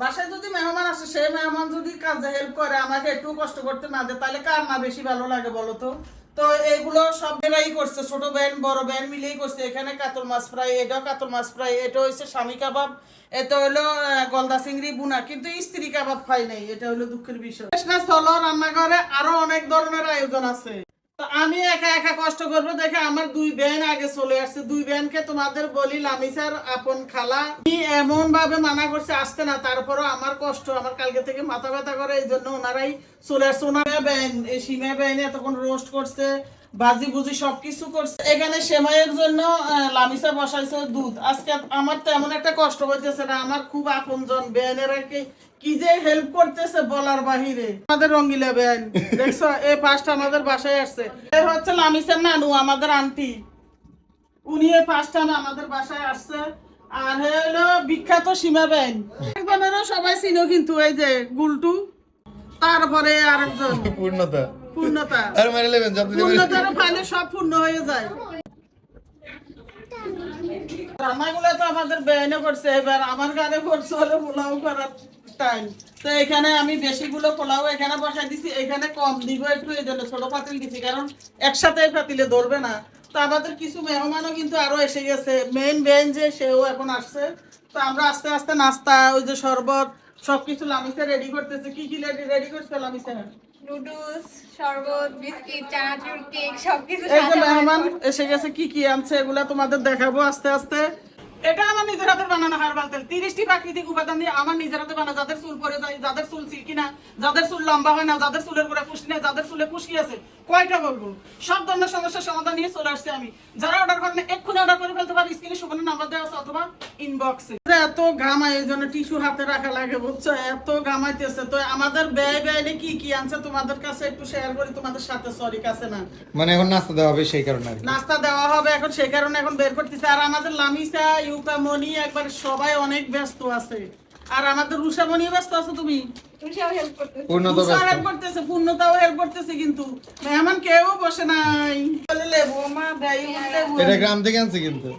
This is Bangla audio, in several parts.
বাসায় যদি মেহমান আসে সেই মেহমান যদি কাজে হেল্প করে, আমাকে একটু কষ্ট করতে না দেয়, তাহলে কার না বেশি ভালো লাগে বলো তো? তো এগুলো সব জায়গায় করছে, ছোট ব্যান বড় ব্যান মিলেই করছে। এখানে কাতল মাছ ফ্রাই, এটাও কাতল মাছ ফ্রাই, এটা হচ্ছে স্বামী কাবাব, এটা হলো গলদা চিংড়ি, বুনা। কিন্তু স্ত্রী কাবাব খাই নাই, এটা হলো দুঃখের বিষয়। স্থল রান্নাঘরে আরও অনেক ধরনের আয়োজন আছে। আমি একা একা কষ্ট করব দেখে আমার দুই ব্যান আগে চলে আসছে। দুই ব্যানকে তোমাদের বলি লামিসার আপন খালা। এমন ভাবে মানা করছে, আসতে না, তারপরও আমার কষ্ট, আমার কালকে থেকে মাথা ব্যথা করে, এই জন্য ওনারাই চলে আসছে। ওনারা ব্যান এই সীমা ব্যান এতক্ষণ রোস্ট করছে, বাজি বুজি সবকিছু করছে। এখানে সেমাইয়ের জন্য লামিসা বসাইছে দুধ। আজকে আমার তো এমন একটা কষ্ট হইতেছে না, আমার খুব আপন আপনজন ব্যানেরা কি যে হেল্প করতেছে বলার বাহিরে। আমাদের রঙ্গিলা দেখছ? এই পাঁচটা আমাদের বাসায় আসছে। হচ্ছে লামিসার নানু আমাদের আন্টি। উনি এই পাঁচটা আমাদের বাসায় আসছে। আর হলো বিখ্যাত সীমা ব্যান একজনেরও সবাই চিনো কিন্তু এই যে গুলটু। তারপরে আরেকজন। পূর্ণতা। পূর্ণতা। আর মেরে নেবেন পূর্ণতার পাইলে সব পূর্ণ হয়ে যায়। আমাদের পাতিল ধরবে না। তো আমাদের কিছু মেহমানও কিন্তু আরও এসে গেছে মেইন বেন যে সেও এখন আসছে। তো আমরা আস্তে আস্তে নাস্তা, ওই যে শরবত, সবকিছু লামিসে রেডি করতেছে। কি কি রেডি করছে লামিসে? নুডলস শরবত বিস্কিট চানাচুর কেক সবকিছু এই যে মেহমান এসে গেছে কি কি আনছে এগুলা তোমাদের দেখাবো আস্তে আস্তে। এটা আমার নিজের হাতে বানানো হারবাল তেল তিরিশটি প্রাকৃতিক উপাদান দিয়ে আমার নিজের হাতে বানা যাদের চুল পরে যায় যাদের চুল সিল্কি না যাদের চুল লম্বা হয় না যাদের চুলের করে পুষ্টি নেই যাদের চুলে পুষ্টি আছে কয়টা বলব? সব ধরনের সমস্যার সমাধান নিয়ে চলে আসছে আমি। যারা অর্ডার করেন এক্ষুনি অর্ডার করে ফেলতে পারি স্ক্রিনে সুবর্ণ নাম্বার দেওয়া আছে অথবা ইনবক্সে এত ঘামায় এই জন্য টিস্যু হাতে রাখা লাগে বুঝছ? এত ঘামাইতেছে তো আমাদের ব্যয় ব্যয় কি কি আনছে তোমাদের কাছে একটু শেয়ার করি তোমাদের সাথে সরি কাছে না। মানে এখন নাস্তা দেওয়া হবে সেই কারণে নাস্তা দেওয়া হবে এখন সেই কারণে এখন বের করতেছে। আর আমাদের লামিসা ইউকা মনি একবার সবাই অনেক ব্যস্ত আছে। আর আমাদের ব্যস্ত আছে তুমি? তুষাও হেল্প করতে পূর্ণতা রুষা ব্যস্ত। হেল্প করতেছে পূর্ণতাও হেল্প করতেছে কিন্তু। মেহমান কেউ বসে নাই। লেবু মা দেয় লেবু। এটা গ্রাম থেকে আনছে কিন্তু।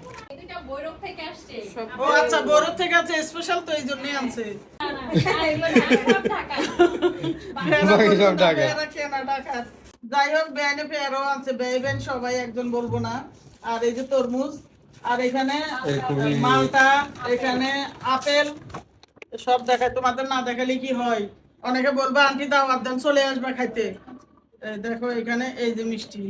এটা বৈরব থেকে আসছে। ও আচ্ছা থেকে আছে স্পেশাল তো এই জন্যই আনছে। যাই হোক ব্যানে আছে ব্যয় ব্যান সবাই একজন বলব না। আর এই যে তরমুজ আর এখানে মালটা এখানে আপেল সব দেখায় তোমাদের না দেখালে কি হয়? অনেকে বলবে আন্টি দাওয়াত দেন চলে আসবে খাইতে। দেখো এখানে এই যে মিষ্টি।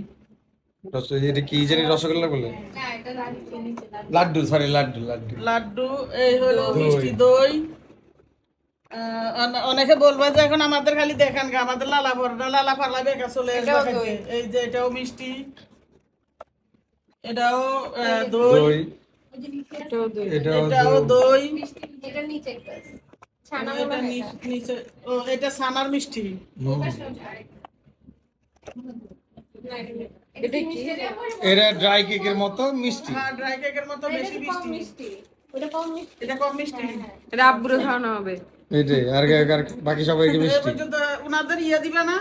এটা কি জানি রসগোল্লা বলে? না এটা রাখছি নিচে রাখছি। লাড্ডু সরি লাড্ডু লাড্ডু। লাড্ডু এই হলো মিষ্টি দই। আহ, অনেকে বলবে যে এখন আমাদের খালি দেখান আমাদের লালা লালা পালা বেকা চলে আসবে এটাও এই যে এটাও মিষ্টি। এটাও দই। এটাও দই। এটা নিচে একটা এটা হয় নিচ- নিচে ও এটা সানার মিষ্টি। এটা? এটা ড্রাই কেকের মতো মিষ্টি। হ্যাঁ ড্রাই কেকের মতো এটা বেশি মিষ্টি। মিষ্টি? কম মিষ্টি? এটা কম মিষ্টি। এটা আব্বুরে খাওয়ানো হবে। এটাই আর আর বাকি সবাইকে এই মিষ্টি। পর্যন্ত উনাদের ইয়ে দিবে না?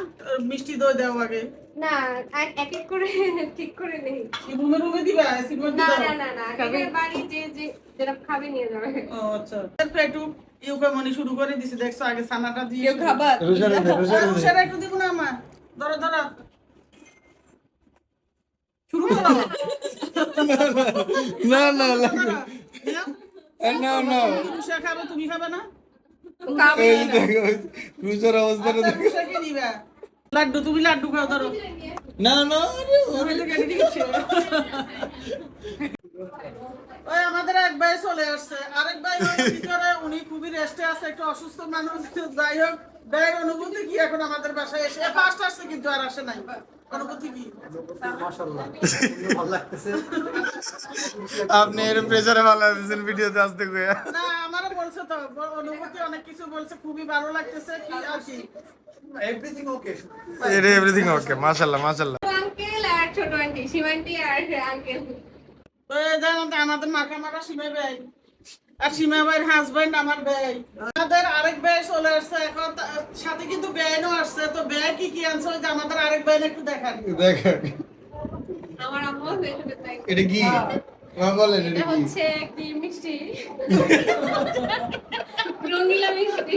মিষ্টি দই দেওয়া আগে। না এক এক এক করে ঠিক করে নেই। কি রুমে রুমে দিবা? এসির মধ্যে না দাও? না না না একেবারে বাড়ি যে যে যেটা খাবে নিয়ে যাবে। ও আচ্ছা। পেটু ইউকা মনি শুরু করে দিছি দেখছ? আগে সানাটা দিয়ে কেউ খাবার? রোজারে দে রোজারে দে সেটা একটু দিব না আমার? ধরো ধরো। শুরু করো। না না লাগবে ধরো। দিও। এ, না। না রুষা খাবে তুমি খাবে না? এই দেখো রোজার অবস্থাটা আচ্ছা, দেখো। লাড্ডু তুমি লাড্ডু খাও ধরো। না না। ওই আমাদের এক ভাই চলে আসছে। আরেক ভাই রেস্টে আছে একটু অসুস্থ মানুষ যাই হোক ভাইয়ের অনুভূতি কি এখন আমাদের বাসায় এসে? ফার্স্ট আসছে কিন্তু আর আসে নাই। আপনি এর প্রেসারে ভালো আছেন ভিডিওতে আসতে কইয়া না আমারও বলছে তো অনুভূতি অনেক কিছু বলছে খুবই ভালো লাগতেছে কি আর কি? এটা এভরিথিং ওকে মাশাআল্লাহ মাশাআল্লাহ। আঙ্কেল আর ছোট আন্টি সীমান্টি আর আঙ্কেল তো জানো তো আমাদের মাখা মারা সীমা ভাই। আর সীমা ভাইয়ের হাজবেন্ড আমার ভাই। আমাদের আরেক ভাই চলে আসছে এখন সাথে কিন্তু বেআইনও আসছে। তো বেআই কি কি আনছে যে আমাদের আরেক ভাই একটু দেখান। দেখো আমার আম্মু এটা কি? বলেন এটা এটা হচ্ছে কি মিষ্টি। রঙিলা মিষ্টি।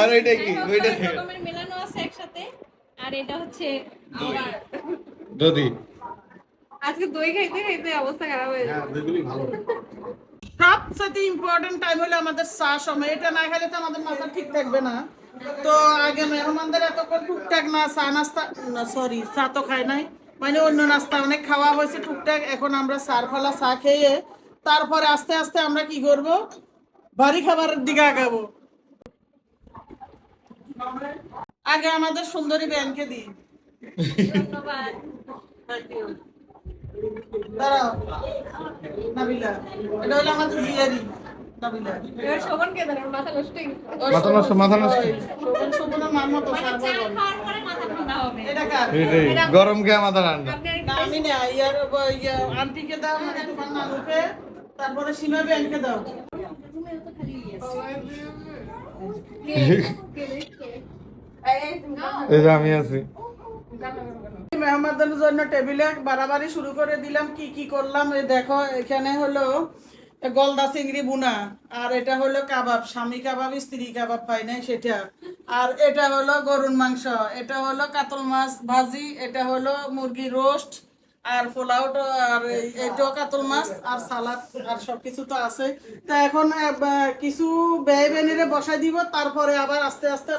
আর ওইটা কি? ওইটা রকমের মেলানো আছে একসাথে। আর এটা হচ্ছে আমার আজকে দই খাইতে খাইতে অবস্থা খারাপ হয়ে হ্যাঁ যাবে ভালো। সবচেয়ে ইম্পর্টেন্ট টাইম হলো আমাদের চা সময়। এটা না খেলে তো আমাদের মাথা ঠিক থাকবে না। তো আগে মেহমানদের এত এতক্ষণ টুকটাক না, চা নাস্তা, না সরি চা তো খায় নাই। মানে অন্য নাস্তা অনেক খাওয়া হয়েছে টুকটাক। এখন আমরা চার ফলা চা খেয়ে তারপরে আস্তে আস্তে আমরা কি করব? ভারী খাবারের দিকে আগাবো। আগে আমাদের সুন্দরী ব্যাংকে দিই ধন্যবাদ. দাঁড়াও। নাবিলা এটা হলো আমাদের জিয়ারি মাথা নষ্ট মাথা নষ্ট, গরম খেয়ে মাথা ঠান্ডা আপনি না, আমি না ইয়ার আন্টিকে দাও মানে তোমার নানুকে তারপরে সীমা ব্যাংকে দাও। এই যে আমি আছি। মেহমানদের জন্য টেবিলে বাড়াবাড়ি শুরু করে দিলাম, কি কি করলাম? দেখো, এখানে হলো গলদা চিংড়ি বুনা আর এটা হলো কাবাব, স্বামী কাবাব, স্ত্রী কাবাব পাই নাই সেটা। আর এটা হলো গরুর মাংস, এটা হলো কাতল মাছ ভাজি, এটা হলো মুরগি রোস্ট, আর পোলাও আর এটাও কাতল মাছ, আর সালাদ, আর সবকিছু তো আছে। তো এখন কিছু ব্যয় বেনিরে বসাই দিব, তারপরে আবার আস্তে আস্তে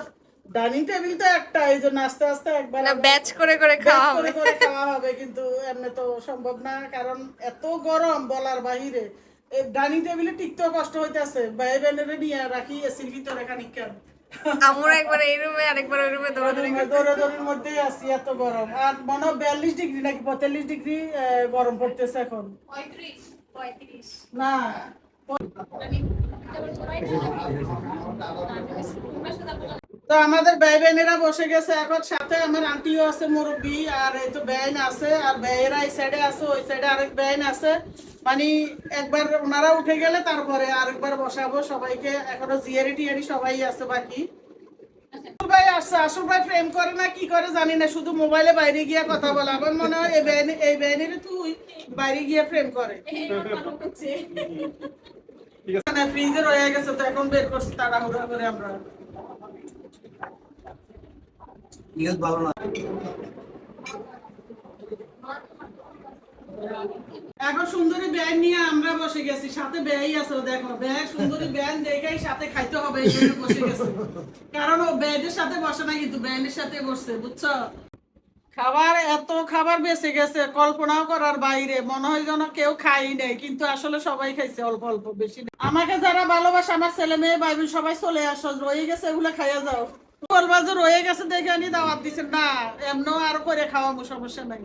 ডাইনিং টেবিল তো একটা এই জন্য আস্তে আস্তে একবার ব্যাচ করে করে খাওয়া হবে করে করে খাওয়া হবে কিন্তু এমনি তো সম্ভব না কারণ এত গরম বলার বাহিরে এই ডাইনিং টেবিলে টিকতেও কষ্ট হইতেছে ভাই বোনেরে নিয়ে রাখি এসির ভিতরে খানিকক্ষণ আমরা একবার এই রুমে আরেকবার ওই রুমে দৌড়াদৌড়ি দৌড়াদৌড়ির মধ্যেই আছি এত গরম আর মনে হয় বিয়াল্লিশ ডিগ্রি নাকি পঁয়তাল্লিশ ডিগ্রি গরম পড়তেছে এখন না তো আমাদের ব্যয় বেনেরা বসে গেছে। এখন সাথে আমার আন্টিও আছে মুরব্বী আর এই তো বেআইন আছে আর ব্যয়েরা এই সাইডে আছে ওই সাইডে আরেক বেআইন আছে। মানে একবার ওনারা উঠে গেলে তারপরে আরেকবার বসাবো সবাইকে। এখনও জিয়ারি টিয়ারি সবাই আছে বাকি। ভাই আসছে। আসল ভাই প্রেম করে না কি করে জানি না শুধু মোবাইলে বাইরে গিয়ে কথা বলে। আমার মনে হয় এই বেআইন এই বেআইনের তুই বাইরে গিয়ে প্রেম করে। না ফ্রিজে রয়ে গেছে তো এখন বের করছি তাড়াহুড়া করে আমরা। এখন সুন্দরী ব্যাগ নিয়ে আমরা বসে গেছি, সাথে ব্যয় আছে দেখো। ব্যাগ, সুন্দরী দেখেই সাথে খাইতে হবে বসে গেছে। কারণ ও সাথে বসে না, কিন্তু ব্যাগের সাথে বসছে, বুঝছ? খাবার, এত খাবার বেঁচে গেছে, কল্পনাও করার বাইরে। মনে হয় যেন কেউ খাই নাই, কিন্তু আসলে সবাই খাইছে অল্প অল্প, বেশি না। আমাকে যারা ভালোবাসে, আমার ছেলে মেয়ে বাইবেল সবাই চলে আসো, রয়ে গেছে, এগুলো খাইয়া যাও। বলবা যে রয়ে গেছে দেখে আনি দাওয়াত দিছে। না এমনও আর করে খাওয়াবো সমস্যা নাই।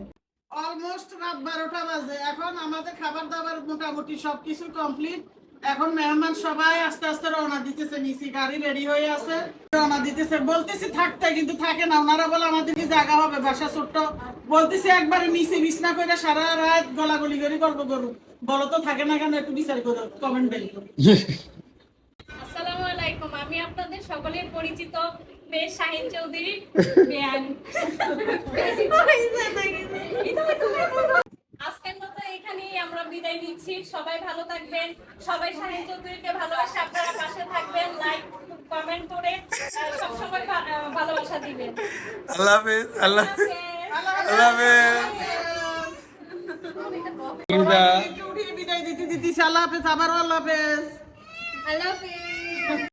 অলমোস্ট রাত বারোটা বাজে। এখন আমাদের খাবার দাবার মোটামুটি সবকিছু কমপ্লিট এখন মেহমান সবাই আস্তে আস্তে রওনা দিতেছে। নিচি গাড়ি রেডি হয়ে আছে। রওনা দিতেছে। বলতেছি থাকতে কিন্তু থাকে না। ওনারা বলে আমাদের কি জায়গা হবে বাসা ছোট্ট। বলতেছি একবারে নিচে বিছনা করে সারা রাত গলাগলি করে গল্প করুন বলো তো থাকে না কেন একটু বিচার করো কমেন্ট আসসালামু আলাইকুম। আমি আপনাদের সকলের পরিচিত শাহিন চৌধুরী বেয়ান আজকের মতো এখানেই আমরা বিদায় নিচ্ছি। সবাই ভালো থাকবেন। সবাই শাহিন চৌধুরীকে ভালোবাসে। আপনারা পাশে থাকবেন লাইক কমেন্ট করে সবসময় ভালোবাসা দিবেন। আল্লাহ হাফেজ আল্লাহ আল্লাহ হাফেজ। বিদায় দিতে দিতে আল্লাহ হাফেজ আবার আল্লাহ হাফেজ। আল্লাহ হাফেজ।